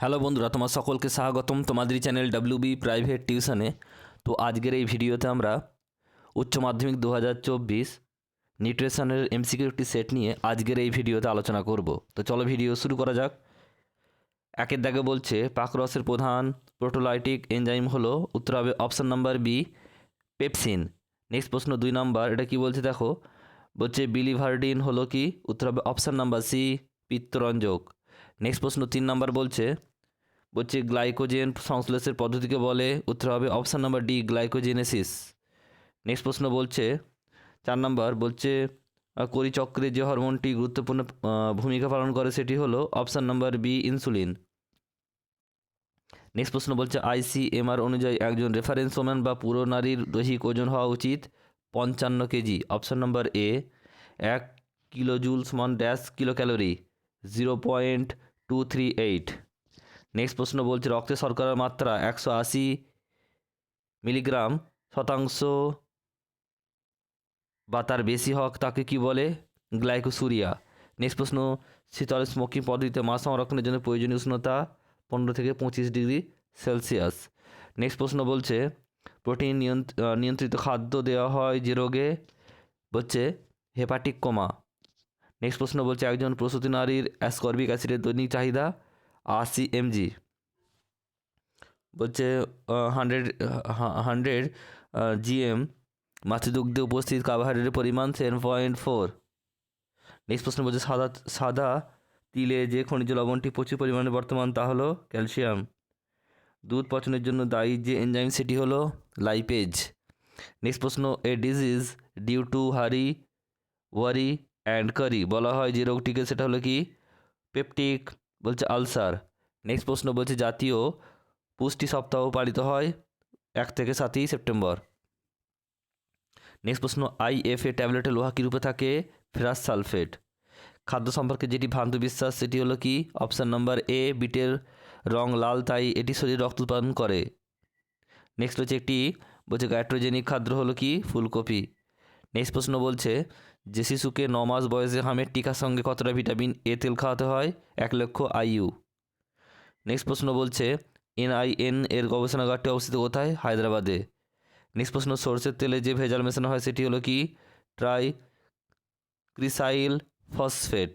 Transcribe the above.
Hello বন্ধুরা, তোমার সকলকে স্বাগতম তোমাদের চ্যানেল ডাব্লিউবি প্রাইভেট টিউশনে তো আজকের এই ভিডিওতে আমরা উচ্চ মাধ্যমিক দু হাজার চব্বিশ নিউট্রিশনের এমসিকিউ একটি সেট নিয়ে আজকের এই ভিডিওতে আলোচনা করব। তো চলো ভিডিও শুরু করা যাক। একের দাগে বলছে, পাকরসের প্রধান প্রোটোলাইটিক এনজাইম হলো, উত্তর হবে option number B, pepsin. Next প্রশ্ন দুই নাম্বার, এটা কি বলছে দেখো? বলছে, বিলিভার্ডিন হলো কি? উত্তর হবে অপশান নাম্বার সি, পিত্তরঞ্জক। নেক্সট প্রশ্ন তিন নাম্বার বলছে বলছে গ্লাইকোজেন সংশ্লেষের পদ্ধতিকে বলে, উত্তর হবে option number D glycogenesis next প্রশ্ন বলছে, চার নাম্বার বলছে করিচক্রে যে হরমোনটি গুরুত্বপূর্ণ ভূমিকা পালন করে সেটি হলো option number B insulin next প্রশ্ন বলছে আইসিএমআর অনুযায়ী একজন রেফারেন্স ওম্যান বা পুরো নারীর দৈহিক ওজন হওয়া উচিত, পঞ্চান্ন কেজি। অপশান নাম্বার এ এক কিলো জুল সমান dash kilo calorie zero point two three eight next প্রশ্ন বলছে, রক্তে শর্করার মাত্রা একশো আশি মিলিগ্রাম শতাংশ বা তার বেশি হক তাকে কি বলে? গ্লাইকোসুরিয়া। নেক্সট প্রশ্ন, শীতল স্মোকিং পদ্ধতিতে মাছ সংরক্ষণের জন্য প্রয়োজনীয় উষ্ণতা পনেরো থেকে পঁচিশ ডিগ্রি সেলসিয়াস। নেক্সট প্রশ্ন বলছে, প্রোটিন নিয়ন্ত্রিত খাদ্য দেওয়া হয় যে রোগে? বলছে, হেপাটিক কোমা। নেক্সট প্রশ্ন বলছে, একজন প্রসূতি নারীর অ্যাসকর্বিক অ্যাসিডের দৈনিক চাহিদা আশি এমজি বলছে হান্ড্রেড হান্ড্রেড জিএম মাছের দুগ্ধে উপস্থিত কার্বোহাইড্রেটের পরিমাণ সেভেন পয়েন্ট ফোর নেক্সট প্রশ্ন বলছে, সাদা সাদা তিলে যে খনিজ লবণটি প্রচুর পরিমাণে বর্তমান তা হলো ক্যালসিয়াম। দুধ পচনের জন্য দায়ী যে এনজাইম সেটি হলো লাইপেজ নেক্সট প্রশ্ন, এ ডিজিজ ডিউ টু হারি ওয়ারি অ্যান্ড কারি বলা হয় যে রোগটিকে, সেটা হলো কি? পেপটিক বলছে আলসার নেক্সট প্রশ্ন বলছে, জাতীয় পুষ্টি সপ্তাহ পালিত হয় এক থেকে সাতই সেপ্টেম্বর। নেক্সট প্রশ্ন আইএফএ ট্যাবলেটে লোহা কী রূপে থাকে? ফেরাস সালফেট খাদ্য সম্পর্কে যেটি ভ্রান্ত বিশ্বাস, সেটি হলো কি? অপশান নাম্বার এ বিটের রং লাল, তাই এটি শরীর রক্ত উৎপাদন করে। নেক্সট হচ্ছে একটি, বলছে গাইট্রোজেনিক খাদ্য হলো কি? ফুলকপি। নেক্সট প্রশ্ন বলছে যে শিশুকে ন মাস বয়সে হামের টিকার সঙ্গে কতটা ভিটামিন এ তেল খাওয়াতে হয়? এক লক্ষ আইইউ। নেক্সট প্রশ্ন বলছে, এনআইএন এর গবেষণাগারটি অবস্থিত কোথায়? হায়দ্রাবাদে। নেক্সট প্রশ্ন, সরষের তেলে যে ভেজাল মেশানো হয় সেটি হলো কি? Tricresyl phosphate.